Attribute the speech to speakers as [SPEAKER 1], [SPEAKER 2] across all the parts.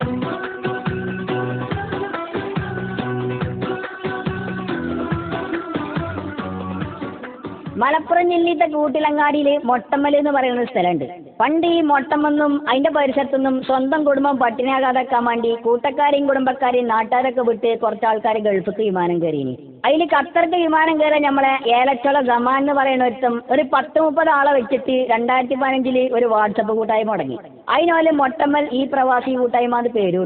[SPEAKER 1] Thank you. Malappuram ജില്ലയിലെ കൂട്ടിലങ്ങാടിയിൽ മൊട്ടമ്മൽ എന്ന് പറയുന്ന സ്ഥലമുണ്ട്. പണ്ട് ഈ മൊട്ടമെന്നും അതിന്റെ പരിസരത്തുനിന്നും സ്വന്തം കുടുംബം പട്ടിണിയാകാതാക്കാൻ വേണ്ടി കൂട്ടക്കാരെയും കുടുംബക്കാരെയും നാട്ടുകാരൊക്കെ വിട്ട് കുറച്ച് ആൾക്കാർ ഗൾഫിക്ക് വിമാനം കയറിയിനി. അതിൽ ഖത്തർക്ക് വിമാനം കയറാൻ നമ്മളെ ഏലച്ചോള ജമാൻ എന്ന് പറയുന്ന ഒരുത്തം ഒരു പത്ത് മുപ്പത് ആളെ വെച്ചിട്ട് രണ്ടായിരത്തി പതിനഞ്ചിൽ ഒരു വാട്സപ്പ് കൂട്ടായ്മ തുടങ്ങി. അതിനോലെ മൊട്ടമ്മൽ ഈ പ്രവാസി കൂട്ടായ്മ അത് പേര്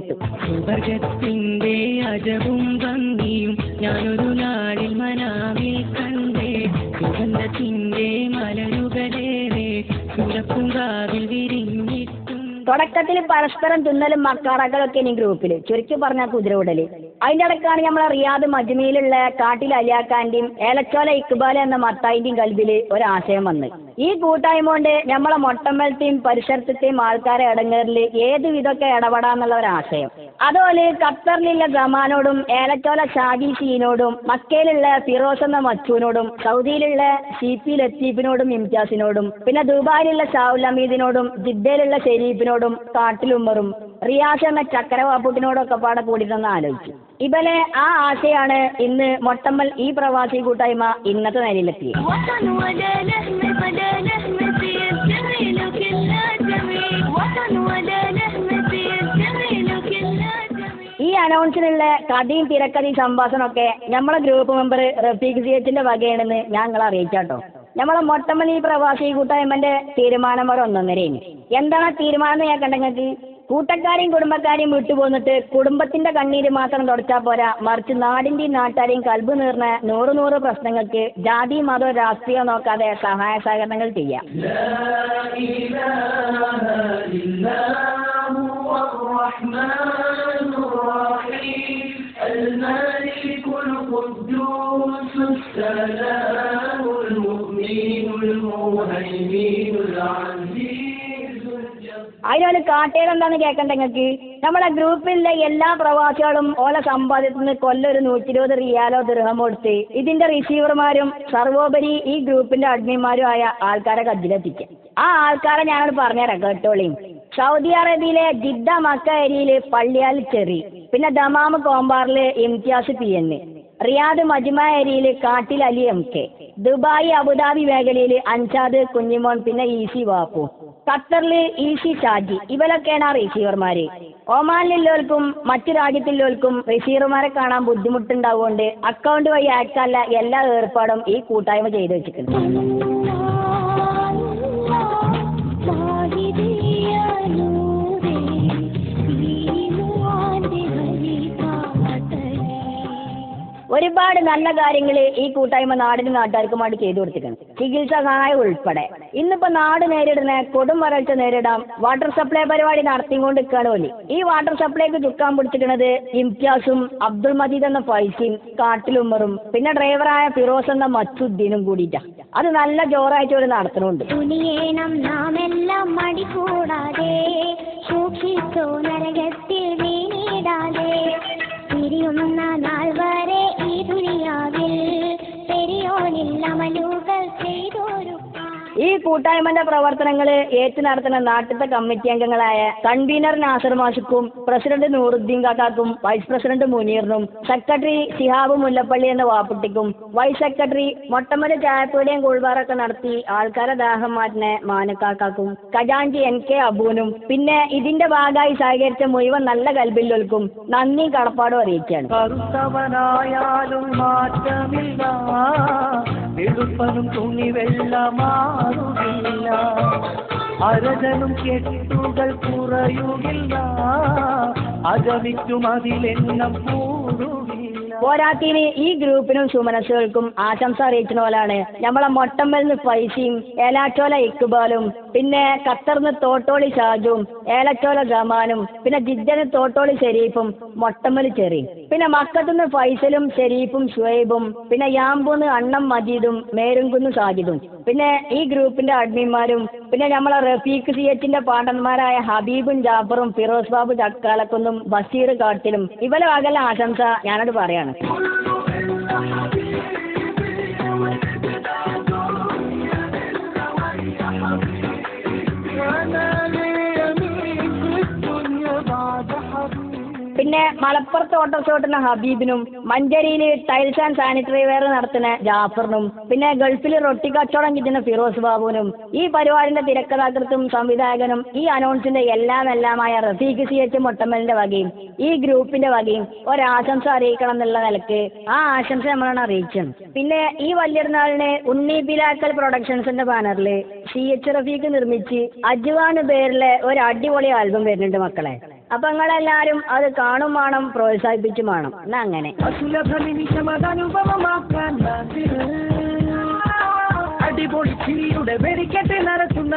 [SPEAKER 1] തുടക്കത്തിൽ പരസ്പരം തിന്നലും മക്കാറകളൊക്കെ ഇനി ഗ്രൂപ്പിൽ ചുരുക്കി പറഞ്ഞ കുതിരവിടൽ. അതിന്റെ ഇടക്കാണ് നമ്മളെ റിയാദ് മജ്മയിലുള്ള കാട്ടിൽ അലിയാക്കാന്റെയും ഏലച്ചോല ഇക്ബാല എന്ന മത്തായിന്റെയും കൽബിൽ ഒരാശയം വന്ന്. ഈ കൂട്ടായ്മ കൊണ്ട് നമ്മളെ മൊട്ടമ്പലത്തെയും പരിസരത്തെയും ആൾക്കാരെ ഇടങ്ങേറിൽ ഏത് വിധമൊക്കെ ഇടപെടാന്നുള്ള ഒരാശയം. അതുപോലെ ഖത്തറിലുള്ള ജമാനോടും ഏലച്ചോല ഷാജി ഷീനോടും മക്കയിലുള്ള ഫിറോസ് എന്ന മച്ചുവിനോടും സൗദിയിലുള്ള സി പി ലത്തീഫിനോടും ഇംതിയാസിനോടും പിന്നെ ദുബായിലുള്ള ഷാവുൽ അമീദിനോടും ജിദ്ദയിലുള്ള ഷെരീഫിനോടും കാട്ടിലുമ്മറും റിയാസ് എന്ന ചക്രവാപ്പുട്ടിനോടൊക്കെ പാടെ കൂടിയിട്ടൊന്ന് ആലോചിച്ചു. ഇവലെ ആ ആശയാണ് ഇന്ന് മൊട്ടമ്മൽ ഈ പ്രവാസി കൂട്ടായ്മ ഇന്നത്തെ
[SPEAKER 2] നിലയിലെത്തി
[SPEAKER 1] ഈ അനൗൺസിനുള്ള കഥയും തിരക്കഥയും സംഭാഷണമൊക്കെ നമ്മളെ ഗ്രൂപ്പ് മെമ്പർ റഫീഖ് സിയച്ചിന്റെ വകയാണെന്ന് അറിയിക്കാം അറിയിച്ചാട്ടോ. നമ്മളെ മൊട്ടമ്മൽ ഈ പ്രവാസി കൂട്ടായ്മന്റെ തീരുമാനം വരെ ഒന്നൊന്നരയാണ് എന്താണ് തീരുമാനം ഞാൻ കണ്ടെങ്കിൽ കൂട്ടക്കാരെയും കുടുംബക്കാരെയും വിട്ടുപോന്നിട്ട് കുടുംബത്തിന്റെ കണ്ണീര് മാത്രം തുടച്ചാൽ പോരാ. മറിച്ച് നാടിന്റെയും നാട്ടാരെയും കൽബ് നീർന്ന നൂറ് നൂറ് പ്രശ്നങ്ങൾക്ക് ജാതി മതം രാഷ്ട്രീയം നോക്കാതെ സഹായ സഹകരണങ്ങൾ ചെയ്യാം. അതിനൊരു കാട്ടേടം എന്താന്ന് കേക്കണ്ടേ നിങ്ങൾക്ക് നമ്മളെ ഗ്രൂപ്പിലെ എല്ലാ പ്രവാസികളും ഓലെ സമ്പാദ്യത്തിൽ നിന്ന് കൊല്ലൊരു നൂറ്റി ഇരുപത് റിയാലോ ദൃഹമോ എടുത്ത് ഇതിന്റെ റിസീവർമാരും സർവോപരി ഈ ഗ്രൂപ്പിന്റെ അഡ്മിന്മാരും ആയ ആൾക്കാരെ കജ്ജിലെത്തിക്കുക ആ ആൾക്കാരെ ഞാനോട് പറഞ്ഞുതരാം കേട്ടോളിയും സൗദി അറേബ്യയിലെ ജിദ്ദ മക്ക ഏരിയയിൽ പള്ളിയാൽ ചെറി പിന്നെ Dammam കോമ്പാറിൽ Imtiyaz P N. Riyadh Majmaah ഏരിയയിൽ കാട്ടിൽ Ali M. K. Dubai Abu Dhabi മേഖലയിൽ അൻഷാദ് കുഞ്ഞിമോൻ പിന്നെ ഇ സി ബാപ്പു ഖത്തറിൽ ഈസി ഷാജി. ഇവരൊക്കെയാണ് ആ റിസീവർമാര്. ഒമാനിലുള്ളവർക്കും മറ്റു രാജ്യത്തിലുള്ളവർക്കും റിസീവർമാരെ കാണാൻ ബുദ്ധിമുട്ടുണ്ടാവുകൊണ്ട് അക്കൗണ്ട് വഴി അയക്കാനുള്ള എല്ലാ ഏർപ്പാടും ഈ കൂട്ടായ്മ ചെയ്തു വെച്ചിട്ടുണ്ട്. ഒരുപാട് നല്ല കാര്യങ്ങൾ ഈ കൂട്ടായ്മ നാടിനും നാട്ടുകാർക്കും വേണ്ടി ചെയ്തു കൊടുത്തിട്ടുണ്ട്. ചികിത്സാ സഹായം ഉൾപ്പെടെ. ഇന്നിപ്പോ നാട് നേരിടുന്ന കൊടും വരൾച്ച നേരിടാം. വാട്ടർ സപ്ലൈ പരിപാടി നടത്തിക്കൊണ്ടിരിക്കുകയാണ് ഓലി. ഈ വാട്ടർ സപ്ലൈക്ക് ചുക്കാൻ പിടിച്ചിട്ടുള്ളത് ഇംതിയാസും അബ്ദുൾ മജീദ് എന്ന ഫൈസിയും കാട്ടിലുമ്മറും പിന്നെ ഡ്രൈവറായ ഫിറോസ് എന്ന മച്ചുദ്ദീനും കൂടിയിട്ടാ. അത് നല്ല ജോറായിട്ട് ഒരു നടത്തണുണ്ട്
[SPEAKER 2] ഈ
[SPEAKER 1] കൂട്ടായ്മന്റെ പ്രവർത്തനങ്ങൾ ഏറ്റു നടത്തുന്ന നാട്ടിലത്തെ കമ്മിറ്റി അംഗങ്ങളായ കൺവീനർ നാസർ മാഷിക്കും പ്രസിഡന്റ് നൂറുദ്ദീൻ കാക്കാക്കും വൈസ് പ്രസിഡന്റ് മുനീറിനും സെക്രട്ടറി സിഹാബ് മുല്ലപ്പള്ളി എന്ന വാപ്പുട്ടിക്കും വൈസ് സെക്രട്ടറി മൊട്ടമല ചായപ്പീടിയും കൂൾബാറൊക്കെ നടത്തി ആൾക്കാരെ ദാഹം മാറ്റിനെ മാനക്കാക്കാക്കും ഖജാൻജി എൻ കെ അബൂനും പിന്നെ ഇതിന്റെ ഭാഗമായി സഹകരിച്ച മുഴുവൻ നല്ല കൽബില്ലൊൽക്കും നന്ദി കടപ്പാടും അറിയിക്കുകയാണ്.
[SPEAKER 3] വെളുപ്പനും തുണി വെള്ളമാറുകില്ല അരകനും കെട്ടുകൾ കുറയുകില്ല. അജവിക്കും അതിലെണ്ണം കൂടുകില്ല.
[SPEAKER 1] പോരാത്തിന് ഈ ഗ്രൂപ്പിനും സുമനസുകൾക്കും ആശംസ അറിയിക്കുന്ന പോലാണ്. നമ്മളെ മൊട്ടമ്മലിന്ന് ഫൈസിയും ഏലാറ്റോല ഇക്ബാലും പിന്നെ ഖത്തറിന്ന് തോട്ടോളി ഷാജും ഏലച്ചോല ജമാനും പിന്നെ ജിദ്ദന് തോട്ടോളി ഷെരീഫും മൊട്ടമ്മൽ ചെറി. പിന്നെ മക്കത്തുനിന്ന് ഫൈസലും ഷെരീഫും ഷുഹൈബും പിന്നെ യാമ്പൂന്ന് അണ്ണം മജീദും മേരുംകുന്ന് സാജിദും. പിന്നെ ഈ ഗ്രൂപ്പിന്റെ അഡ്മിന്മാരും പിന്നെ നമ്മളെ റഫീഖ് സി എച്ചിന്റെ പാട്ടന്മാരായ ഹബീബും ജാഫറും ഫിറോസ് ബാബു ചക്കാലക്കുന്നും ബഷീർ കാട്ടിലും. ഇവരെ വകല ആശംസ ഞാനത് പറയാണ്
[SPEAKER 3] para.
[SPEAKER 1] പിന്നെ മലപ്പുറത്ത് ഓട്ടോസോട്ടുന്ന ഹബീബിനും മഞ്ചേരിയിൽ ടൈൽസ് ആൻഡ് സാനിറ്ററി വെയർ നടത്തുന്ന ജാഫറിനും പിന്നെ ഗൾഫിൽ റൊട്ടി കച്ചവടം കിട്ടുന്ന ഫിറോസ് ബാബുവിനും ഈ പരിപാടിന്റെ തിരക്കഥാകൃത്തും സംവിധായകനും ഈ അനൗൺസിന്റെ എല്ലാം എല്ലാമായ റഫീഖ് സി എച്ച് മൊട്ടമ്മലിന്റെ വകയും ഈ ഗ്രൂപ്പിന്റെ വകയും ഒരാശംസ അറിയിക്കണം എന്നുള്ള നിലയ്ക്ക് ആ ആശംസ നമ്മളാണ് അറിയിച്ചത്. പിന്നെ ഈ വല്യർനാളിന് ഉണ്ണി ബിലാക്കൽ പ്രൊഡക്ഷൻസിന്റെ ബാനറിൽ സി എച്ച് റഫീഖ് നിർമ്മിച്ച് അജ്വാൻ പേരിലെ ഒരു അടിപൊളി ആൽബം വരുന്നുണ്ട് മക്കളെ. അപ്പൊ നിങ്ങളെല്ലാരും അത് കാണും വേണം പ്രോത്സാഹിപ്പിച്ചും വേണം. എന്നാ അങ്ങനെ.
[SPEAKER 3] അടിപൊളി ചിരിയുടെ വെടിക്കെട്ട് നടത്തുന്ന